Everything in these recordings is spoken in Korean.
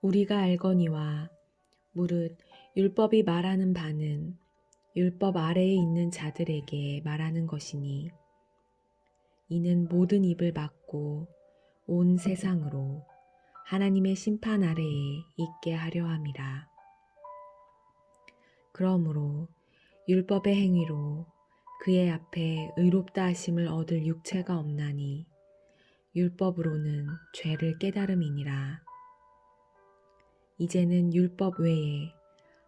우리가 알거니와 무릇 율법이 말하는 바는 율법 아래에 있는 자들에게 말하는 것이니 이는 모든 입을 막고 온 세상으로 하나님의 심판 아래에 있게 하려 함이라. 그러므로 율법의 행위로 그의 앞에 의롭다 하심을 얻을 육체가 없나니 율법으로는 죄를 깨달음이니라. 이제는 율법 외에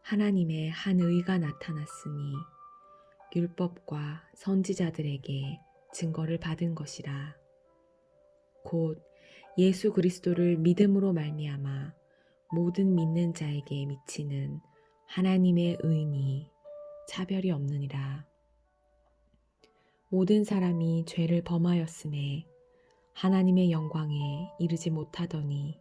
하나님의 한 의가 나타났으니 율법과 선지자들에게 증거를 받은 것이라. 곧 예수 그리스도를 믿음으로 말미암아 모든 믿는 자에게 미치는 하나님의 의니 차별이 없느니라. 모든 사람이 죄를 범하였음에 하나님의 영광에 이르지 못하더니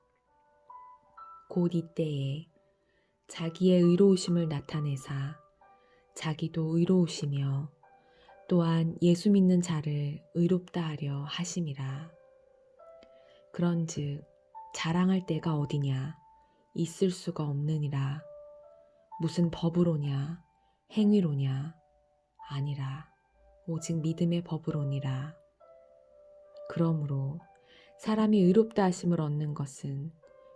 곧 이때에 자기의 의로우심을 나타내사 자기도 의로우시며 또한 예수 믿는 자를 의롭다 하려 하심이라. 그런즉 자랑할 때가 어디냐 있을 수가 없느니라. 무슨 법으로냐 행위로냐 아니라 오직 믿음의 법으로니라. 그러므로 사람이 의롭다 하심을 얻는 것은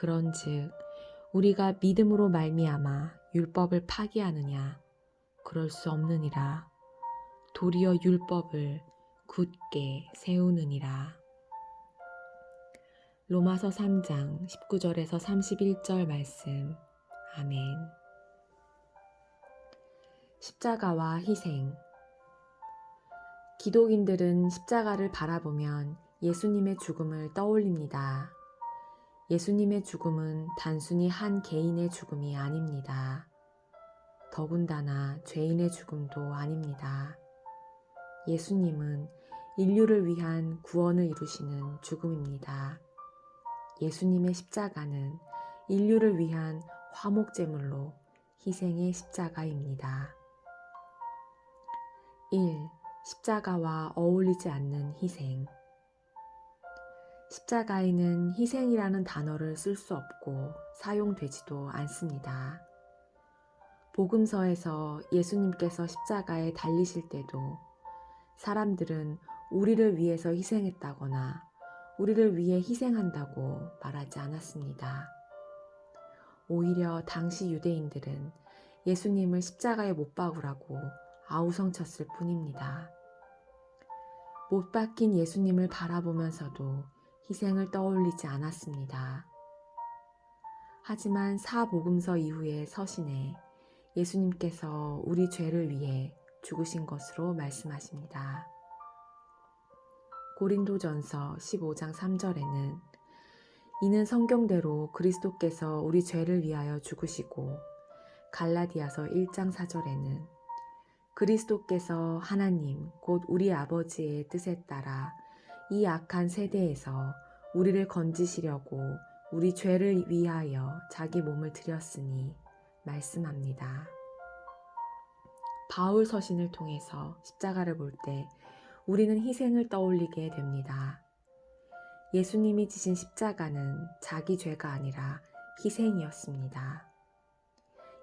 그런즉 우리가 믿음으로 말미암아 율법을 파기하느냐 그럴 수 없느니라. 도리어 율법을 굳게 세우느니라. 로마서 3장 19절에서 31절 말씀. 아멘. 십자가와 희생. 기독인들은 십자가를 바라보면 예수님의 죽음을 떠올립니다. 예수님의 죽음은 단순히 한 개인의 죽음이 아닙니다. 더군다나 죄인의 죽음도 아닙니다. 예수님은 인류를 위한 구원을 이루시는 죽음입니다. 예수님의 십자가는 인류를 위한 화목제물로 희생의 십자가입니다. 1. 십자가와 어울리지 않는 희생. 십자가에는 희생이라는 단어를 쓸 수 없고 사용되지도 않습니다. 복음서에서 예수님께서 십자가에 달리실 때도 사람들은 우리를 위해서 희생했다거나 우리를 위해 희생한다고 말하지 않았습니다. 오히려 당시 유대인들은 예수님을 십자가에 못 박으라고 아우성쳤을 뿐입니다. 못 박힌 예수님을 바라보면서도 희생을 떠올리지 않았습니다. 하지만 사복음서 이후의 서신에 예수님께서 우리 죄를 위해 죽으신 것으로 말씀하십니다. 고린도전서 15장 3절에는 이는 성경대로 그리스도께서 우리 죄를 위하여 죽으시고 갈라디아서 1장 4절에는 그리스도께서 하나님 곧 우리 아버지의 뜻에 따라 이 악한 세대에서 우리를 건지시려고 우리 죄를 위하여 자기 몸을 드렸으니 말씀합니다. 바울 서신을 통해서 십자가를 볼 때 우리는 희생을 떠올리게 됩니다. 예수님이 지신 십자가는 자기 죄가 아니라 희생이었습니다.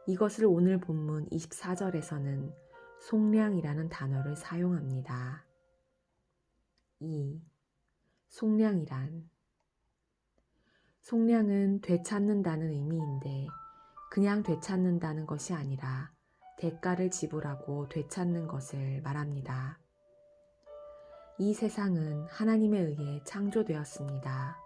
이것을 오늘 본문 24절에서는 속량이라는 단어를 사용합니다. 2. 속량이란 속량은 되찾는다는 의미인데 그냥 되찾는다는 것이 아니라 대가를 지불하고 되찾는 것을 말합니다. 이 세상은 하나님에 의해 창조되었습니다.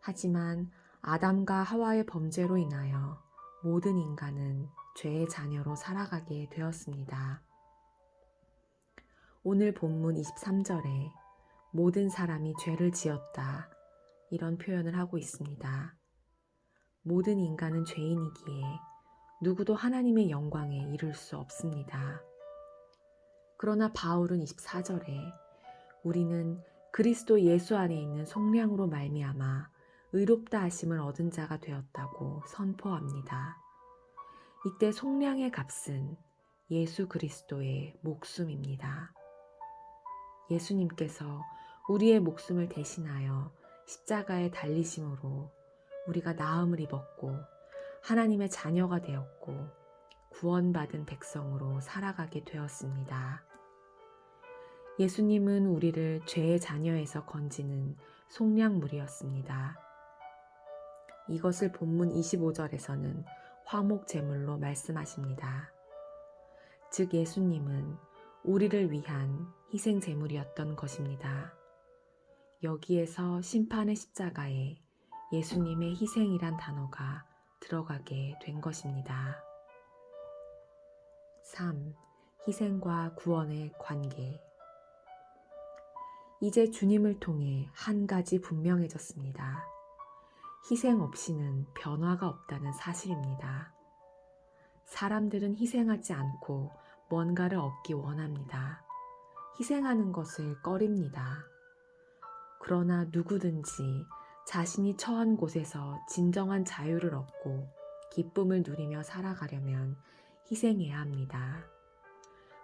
하지만 아담과 하와의 범죄로 인하여 모든 인간은 죄의 자녀로 살아가게 되었습니다. 오늘 본문 23절에 모든 사람이 죄를 지었다. 이런 표현을 하고 있습니다. 모든 인간은 죄인이기에 누구도 하나님의 영광에 이를 수 없습니다. 그러나 바울은 24절에 우리는 그리스도 예수 안에 있는 속량으로 말미암아 의롭다 하심을 얻은 자가 되었다고 선포합니다. 이때 속량의 값은 예수 그리스도의 목숨입니다. 예수님께서 우리의 목숨을 대신하여 십자가에 달리심으로 우리가 나음을 입었고 하나님의 자녀가 되었고 구원받은 백성으로 살아가게 되었습니다. 예수님은 우리를 죄의 자녀에서 건지는 속량물이었습니다. 이것을 본문 25절에서는 화목 제물로 말씀하십니다. 즉 예수님은 우리를 위한 희생 제물이었던 것입니다. 여기에서 심판의 십자가에 예수님의 희생이란 단어가 들어가게 된 것입니다. 3. 희생과 구원의 관계. 이제 주님을 통해 한 가지 분명해졌습니다. 희생 없이는 변화가 없다는 사실입니다. 사람들은 희생하지 않고 뭔가를 얻기 원합니다. 희생하는 것을 꺼립니다. 그러나 누구든지 자신이 처한 곳에서 진정한 자유를 얻고 기쁨을 누리며 살아가려면 희생해야 합니다.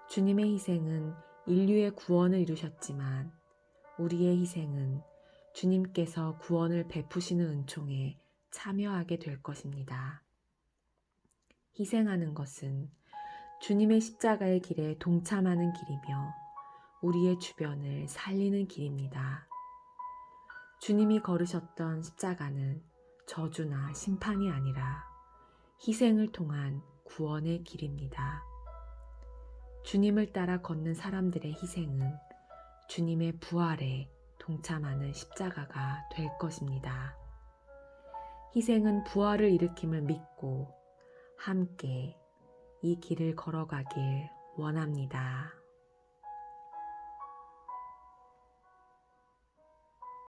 주님의 희생은 인류의 구원을 이루셨지만 우리의 희생은 주님께서 구원을 베푸시는 은총에 참여하게 될 것입니다. 희생하는 것은 주님의 십자가의 길에 동참하는 길이며 우리의 주변을 살리는 길입니다. 주님이 걸으셨던 십자가는 저주나 심판이 아니라 희생을 통한 구원의 길입니다. 주님을 따라 걷는 사람들의 희생은 주님의 부활에 동참하는 십자가가 될 것입니다. 희생은 부활을 일으킴을 믿고 함께 이 길을 걸어가길 원합니다.